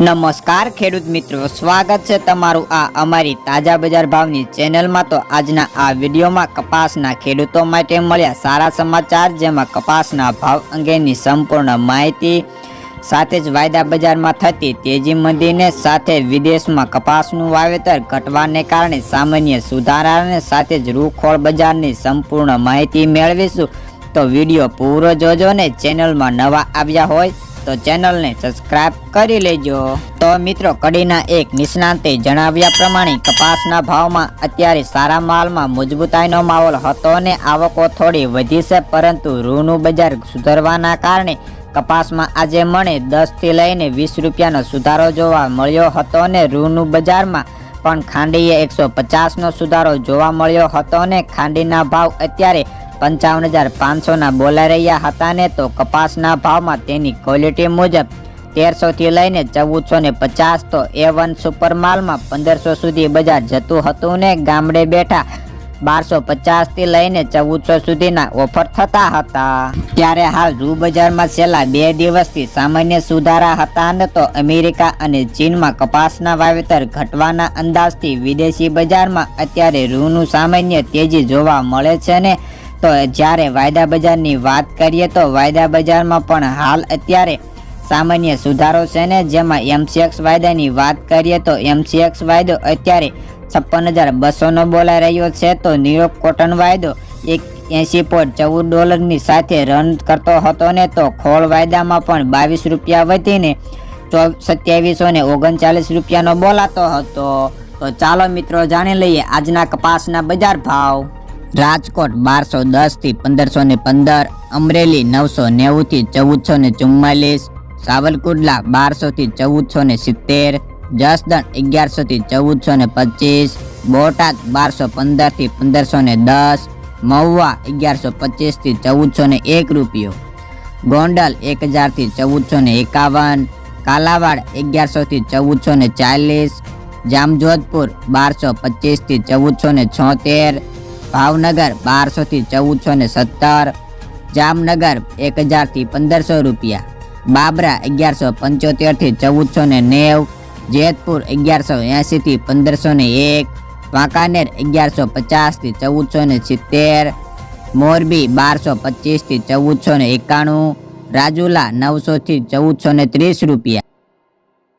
નમસ્કાર ખેડૂત મિત્રો, સ્વાગત છે તમારું આ અમારી તાજા બજાર ભાવની ચેનલમાં. તો આજના આ વિડીયોમાં કપાસના ખેડૂતો માટે મળ્યા સારા સમાચાર, જેમાં કપાસના ભાવ અંગેની સંપૂર્ણ માહિતી, સાથે જ વાયદા બજારમાં થતી તેજી મંદીને સાથે વિદેશમાં કપાસનું વાવેતર ઘટવાને કારણે સામાન્ય સુધારાને સાથે જ રૂખોળ બજારની સંપૂર્ણ માહિતી મેળવીશું. તો વીડિયો પૂરો જોજો ને ચેનલમાં નવા આવ્યા હોય તો ચેનલને સબસ્ક્રાઇબ કરી લેજો. તો મિત્રો, કડીના એક નિષ્ણાંતે જણાવ્યા પ્રમાણે કપાસના ભાવમાં અત્યારે સારા માલમાં મજબૂતાઈનો માહોલ હતો અને આવકો થોડી વધી છે, પરંતુ રૂનું બજાર સુધરવાના કારણે કપાસમાં આજે મને દસથી લઈને વીસ રૂપિયાનો સુધારો જોવા મળ્યો હતો અને રૂનું બજારમાં પણ ખાંડીએ એકસો પચાસનો સુધારો જોવા મળ્યો હતો અને ખાંડીના ભાવ અત્યારે પંચાવન હજાર પાંચસોના બોલાઈ રહ્યા હતા ને તો કપાસના ભાવમાં તેની ક્વોલિટી મુજબ તેરસોથી લઈને ચૌદસો ને પચાસ તો એ વન સુપર માલમાં પંદરસો સુધી બજાર જતું હતું ને ગામડે બેઠા બારસો પચાસથી લઈને ચૌદસો સુધીના ઓફર થતા હતા. ત્યારે હાલ રૂ બજારમાં છેલ્લા બે દિવસથી સામાન્ય સુધારા હતા ને તો અમેરિકા અને ચીનમાં કપાસના વાવેતર ઘટવાના અંદાજથી વિદેશી બજારમાં અત્યારે રૂનું સામાન્ય તેજી જોવા મળે છે ને તો જ્યારે વાયદા બજારની વાત કરીએ તો વાયદા બજારમાં પણ હાલ અત્યારે સામાન્ય સુધારો છે ને? જેમાં એમસીએક્સ વાયદાની વાત કરીએ તો એમસીએક્સ વાયદો અત્યારે છપ્પન હજાર બસોનો બોલાઈ રહ્યો છે. તો ન્યુયોર્ક કોટન વાયદો એક એંસી પોઈન્ટ ચૌદ ડોલરની સાથે રન કરતો હતો ને, તો ખોળ વાયદામાં પણ બાવીસ રૂપિયા વધીને ચો સત્યાવીસો ને ઓગણચાલીસ રૂપિયાનો બોલાતો હતો. તો ચાલો મિત્રો, જાણી લઈએ આજના કપાસના બજાર ભાવ. રાજકોટ બારસો દસથી પંદરસો ને પંદર, અમરેલી નવસો નેવુંથી ચૌદસો ને ચુમ્માલીસ, સાવરકુંડલા બારસોથી ચૌદસો ને સિત્તેર, જસદણ અગિયારસોથી ચૌદસો ને પચીસ, બોટાદ બારસો પંદરથી પંદરસો ને દસ, મહુવા અગિયારસો પચીસથી ચૌદસો ને એક રૂપિયો. ગોંડલ એક હજારથી ચૌદસો ને એકાવન, કાલાવાડ અગિયારસોથી ચૌદસો ને ચાલીસ, જામજોધપુર બારસો પચીસથી ચૌદસો ને છોતેર ભાવનગર બારસોથી ચૌદસો ને સત્તર, જામનગર એક હજારથી પંદરસો રૂપિયા, બાબરા અગિયારસો પંચોતેરથી ચૌદસો ને નેવ, જેતપુર અગિયારસો એંશીથી પંદરસો ને એક, વાંકાનેર અગિયારસો પચાસથી ચૌદસો ને સિત્તેર, મોરબી બારસો પચીસથી ચૌદસો ને એકાણું, રાજુલા નવસોથી ચૌદસો ને ત્રીસ રૂપિયા.